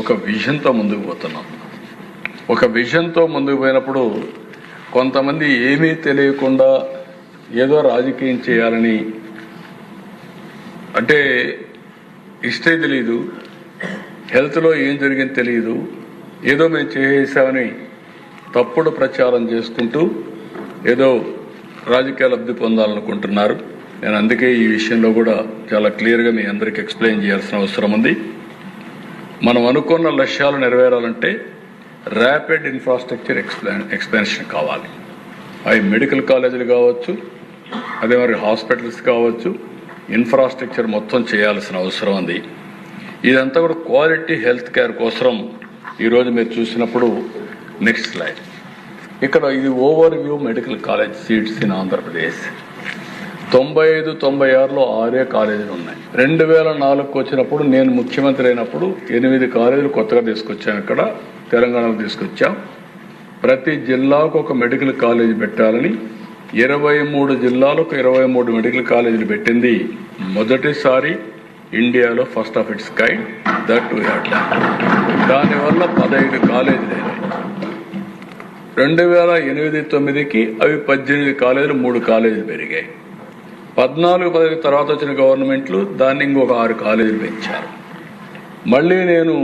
ఒక విజన్తో ముందుకు పోతున్నాం. ఒక విజన్తో ముందుకు పోయినప్పుడు కొంతమంది ఏమీ తెలియకుండా ఏదో రాజకీయం చేయాలని అంటే ఇష్టే తెలియదు హెల్త్లో ఏం జరిగింది తెలియదు ఏదో మేము చేసేసామని తప్పుడు ప్రచారం చేసుకుంటూ ఏదో రాజకీయ లబ్ధి పొందాలనుకుంటున్నారు. నేను అందుకే ఈ విషయంలో కూడా చాలా క్లియర్గా మీ అందరికి ఎక్స్ప్లెయిన్ చేయాల్సిన అవసరం ఉంది. మనం అనుకున్న లక్ష్యాలు నెరవేరాలంటే ర్యాపిడ్ ఇన్ఫ్రాస్ట్రక్చర్ ఎక్స్ప్లాన్ ఎక్స్పాన్షన్ కావాలి. అవి మెడికల్ కాలేజీలు కావచ్చు అదే మరి హాస్పిటల్స్ కావచ్చు ఇన్ఫ్రాస్ట్రక్చర్ మొత్తం చేయాల్సిన అవసరం ఉంది. ఇదంతా కూడా క్వాలిటీ హెల్త్ కేర్ కోసం ఈరోజు మీరు చూసినప్పుడు నెక్స్ట్ స్లైడ్. ఇక్కడ ఇది overview medical college seats in Andhra Pradesh. తొంభై ఐదు తొంభై ఆరులో ఆరే కాలేజీలు ఉన్నాయి. రెండు వేల నాలుగుకి వచ్చినప్పుడు నేను ముఖ్యమంత్రి అయినప్పుడు ఎనిమిది కాలేజీలు కొత్తగా తీసుకొచ్చాను ఇక్కడ తెలంగాణలో తీసుకొచ్చాం. ప్రతి జిల్లాకు ఒక మెడికల్ కాలేజీ పెట్టాలని ఇరవై మూడు జిల్లాలకు ఇరవై మూడు మెడికల్ కాలేజీలు పెట్టింది. మొదటిసారి ఇండియాలో first of its kind that we had. దానివల్ల పదహైదు కాలేజీలు అయినాయి. రెండు వేల ఎనిమిది తొమ్మిదికి అవి పద్దెనిమిది కాలేజీలు మూడు కాలేజీలు పెరిగాయి. పద్నాలుగు పదవి తర్వాత వచ్చిన గవర్నమెంట్లు దాన్ని ఇంకొక ఆరు కాలేజీలు పెంచారు. మళ్ళీ నేను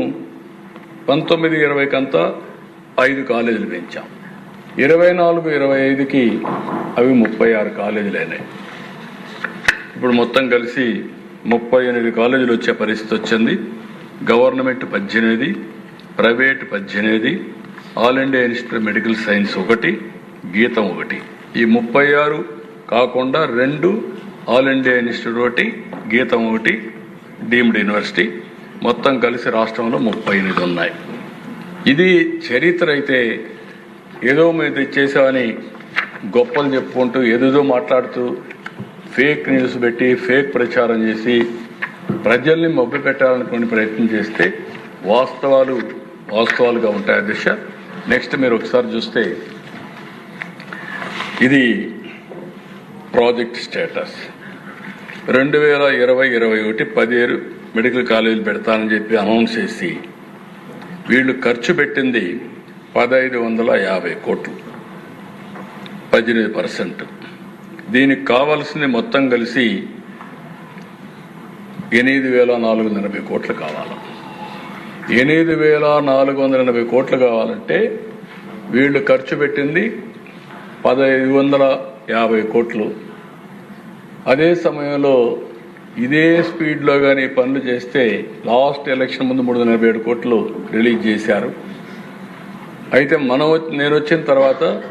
పంతొమ్మిది ఇరవైకంతా ఐదు కాలేజీలు పెంచాం. ఇరవై నాలుగు ఇరవై ఐదుకి అవి ముప్పై ఆరు కాలేజీలు అయినాయి. ఇప్పుడు మొత్తం కలిసి ముప్పై ఎనిమిది కాలేజీలు వచ్చే పరిస్థితి వచ్చింది. గవర్నమెంట్ పద్దెనిమిది ప్రైవేట్ పద్దెనిమిది all India institute medical science ఒకటి గీతం ఒకటి. ఈ ముప్పై ఆరు కాకుండా రెండు ఆల్ ఇండియా ఇన్స్టిట్యూట్ ఒకటి గీతం ఒకటి డీమ్డ్ యూనివర్సిటీ. మొత్తం కలిసి రాష్ట్రంలో ముప్పై ఎనిమిది ఉన్నాయి. ఇది చరిత్ర అయితే ఏదో మేము తెచ్చేసామని గొప్పలు చెప్పుకుంటూ ఏదేదో మాట్లాడుతూ ఫేక్ న్యూస్ పెట్టి ఫేక్ ప్రచారం చేసి ప్రజల్ని మభ్య పెట్టాలనుకునే ప్రయత్నం చేస్తే వాస్తవాలు వాస్తవాలుగా ఉంటాయి దిశ. నెక్స్ట్ మీరు ఒకసారి చూస్తే ఇది ప్రాజెక్ట్ స్టేటస్. రెండు వేల ఇరవై ఇరవై ఒకటి పదిహేను మెడికల్ కాలేజీలు పెడతానని చెప్పి అనౌన్స్ చేసి వీళ్ళు ఖర్చు పెట్టింది పదహైదు వందల యాభై కోట్లు. పద్దెనిమిది పర్సెంట్. దీనికి కావాల్సింది మొత్తం కలిసి ఎనిమిది వేల నాలుగు వందల ఎనభై కోట్లు కావాలి. ఎనిమిది వేల నాలుగు వందల ఎనభై కోట్లు కావాలంటే వీళ్ళు ఖర్చు పెట్టింది పదహైదు వందల యాభై కోట్లు. అదే సమయంలో ఇదే స్పీడ్లో కానీ పనులు చేస్తే లాస్ట్ ఎలక్షన్ ముందు మూడు వందల ఏడు కోట్లు రిలీజ్ చేశారు. అయితే మనం నేను వచ్చిన తర్వాత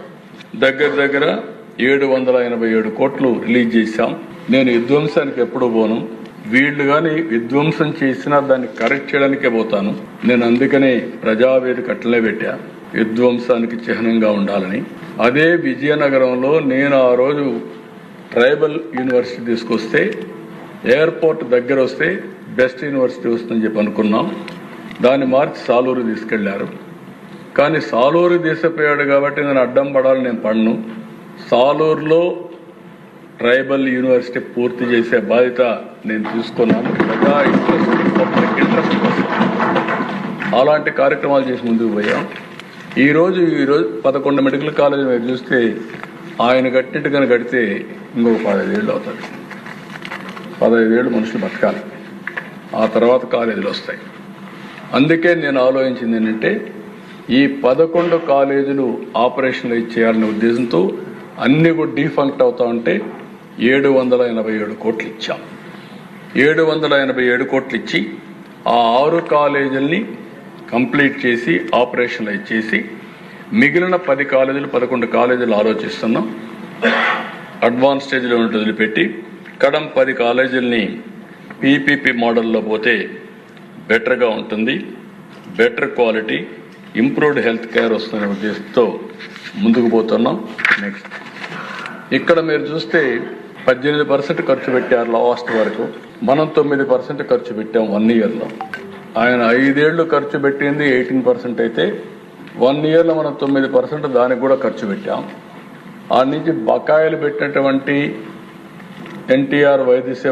దగ్గర దగ్గర ఏడు వందల ఎనభై ఏడు కోట్లు రిలీజ్ చేశాం. నేను విధ్వంసానికి ఎప్పుడు పోను. వీళ్ళు కానీ విధ్వంసం చేసినా దాన్ని కరెక్ట్ చేయడానికే పోతాను. నేను అందుకనే ప్రజావేదిక అట్లనే పెట్టా. విధ్వంసానికి చిహ్నంగా ఉండాలని. అదే విజయనగరంలో నేను ఆ రోజు ట్రైబల్ యూనివర్సిటీ తీసుకొస్తే ఎయిర్పోర్ట్ దగ్గర వస్తే బెస్ట్ యూనివర్సిటీ వస్తుందని చెప్పి అనుకున్నాం. దాన్ని మార్చి సాలూరు తీసుకెళ్ళారు. కానీ సాలూరు తీసిపోయాడు కాబట్టి నేను అడ్డం పడాలి నేను పడను. సాలూరులో ట్రైబల్ యూనివర్సిటీ పూర్తి చేసే బాధ్యత నేను తీసుకున్నాను. ప్రజా ఇంట్రెస్ట్ పబ్లిక్ ఇంట్రెస్ట్ కోసం. అలాంటి కార్యక్రమాలు చేసి ముందుకు పోయాం. ఈరోజు ఈరోజు ఈ రోజు పదకొండు మెడికల్ కాలేజీ మీరు చూస్తే ఆయన కట్టినట్టుగా కడితే ఇంకొక పదహైదు ఏళ్ళు అవుతుంది పదహైదు ఏళ్ళు మనుషులు బతకాలి. ఆ తర్వాత కాలేజీలు వస్తాయి. అందుకే నేను ఆలోచించింది ఏంటంటే ఈ పదకొండు కాలేజీలు ఆపరేషన్లు చేయాలనే ఉద్దేశంతో అన్ని కూడా డీఫంక్ట్ అవుతా ఉంటే ఏడు వందల ఎనభై ఏడు కోట్లు ఇచ్చాం. ఏడు వందల ఎనభై ఏడు కోట్లు ఇచ్చి ఆ ఆరు కాలేజీల్ని కంప్లీట్ చేసి ఆపరేషనలైజ్ చేసి మిగిలిన పది కాలేజీలు పదకొండు కాలేజీలు ఆలోచిస్తున్నాం. అడ్వాన్స్ స్టేజ్లో ఉండి వదిలిపెట్టి కడం పది కాలేజీలని పీపీపీ మోడల్లో పోతే బెటర్గా ఉంటుంది. Better quality improved health care వస్తున్న ఉద్దేశంతో ముందుకు పోతున్నాం. నెక్స్ట్ ఇక్కడ మీరు చూస్తే పద్దెనిమిది పర్సెంట్ ఖర్చు పెట్టారు లాస్ట్ వరకు. మనం తొమ్మిది పర్సెంట్ ఖర్చు పెట్టాం వన్ ఇయర్లో. ఆయన ఐదేళ్ళు ఖర్చు పెట్టింది ఎయిటీన్ పర్సెంట్ అయితే వన్ ఇయర్లో మనం తొమ్మిది పర్సెంట్ దానికి కూడా ఖర్చు పెట్టాం. ఆ నుంచి బకాయిలు పెట్టినటువంటి ఎన్టీఆర్ వైద్య సేవ